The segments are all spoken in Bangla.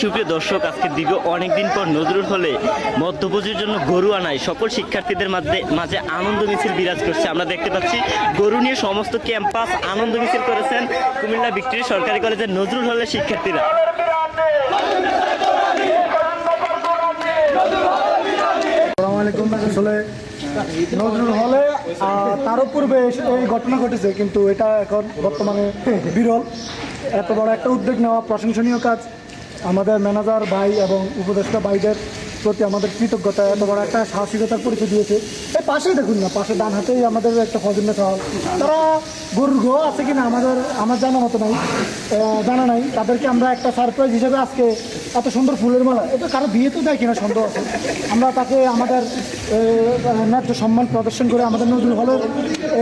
সুপ্রিয় দর্শক, আজকে দীর্ঘ অনেকদিন পর নজরুল হলে মধ্যভোজের জন্য গরু আনায়। সকল শিক্ষার্থীদের মাঝে মাঝে আনন্দ মিছিল বিরাজ করছে। আমরা দেখতে পাচ্ছি গরু নিয়ে সমস্ত ক্যাম্পাস আনন্দ মিছিল করেছেন কুমিল্লা ভিক্টোরিয়া সরকারি কলেজের নজরুল হলের শিক্ষার্থীরা। আসলে নজরুল হলে তারও পূর্বে এই ঘটনা ঘটেছে, কিন্তু এটা এখন বর্তমানে বিরল। এত বড় একটা উদ্যোগ নেওয়া প্রশংসনীয় কাজ। আমাদের ম্যানেজার ভাই এবং উপদেষ্টা ভাইদের প্রতি আমাদের কৃতজ্ঞতা, এত বড় একটা সাহসিকতার পরিচয় দিয়েছে। এই পাশেই দেখুন না, পাশে ডান হাতেই আমাদের একটা ফজন্না চাওয়াল তারা গরুর গো আছে কিনা আমাদের, আমার জানা মতো নাই জানা নাই। তাদেরকে আমরা একটা সারপ্রাইজ হিসেবে আজকে এত সুন্দর ফুলের মালা, এটা কারও বিয়ে তো দেয় কিনা সন্দেহ আছে? আমরা তাকে আমাদের ন্যায্য সম্মান প্রদর্শন করে আমাদের নজরুল হলের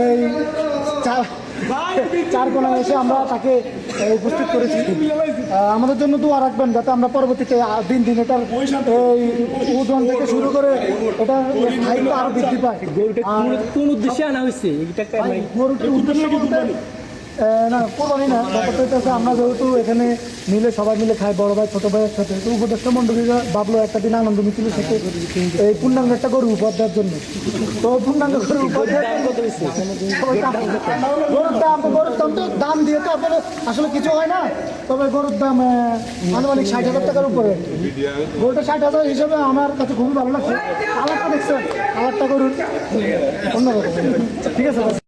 এই চার কোনায় এসে আমরা তাকে উপস্থিত করেছি। আমাদের জন্য দোয়া রাখবেন যাতে আমরা পরবর্তীতে দিন দিন এটার এই ওজন থেকে শুরু করে এটার স্থায়িত্ব আরও বৃদ্ধি পায়। কোন উদ্দেশ্যে আনা হয়েছে? এটা গরুটির উদ্দেশ্য না, কোরবানি না ব্যাপারটা হচ্ছে আমরা যেহেতু এখানে মিলে সবাই মিলে খাই বড় ভাই, ছোট ভাইয়ের সাথে, তো উপদেষ্টা মন্ডলীরা ভাবলো একটা দিন আনন্দ মিছিল থেকে এই পূর্ণাঙ্গ একটা গরু উপহার দেওয়ার জন্য। তো পূর্ণাঙ্গ গরু উপহার গরুর দাম গরুর দাম তো দাম দিয়ে তো আপনার আসলে কিছু হয় না, তবে গরুর দাম আনুমানিক ষাট হাজার টাকার উপরে। গরুটা ষাট হাজার হিসেবে আমার কাছে খুবই ভালো লাগছে। কালারটা দেখছেন কালারটা গরুর অন্যরকম। ঠিক আছে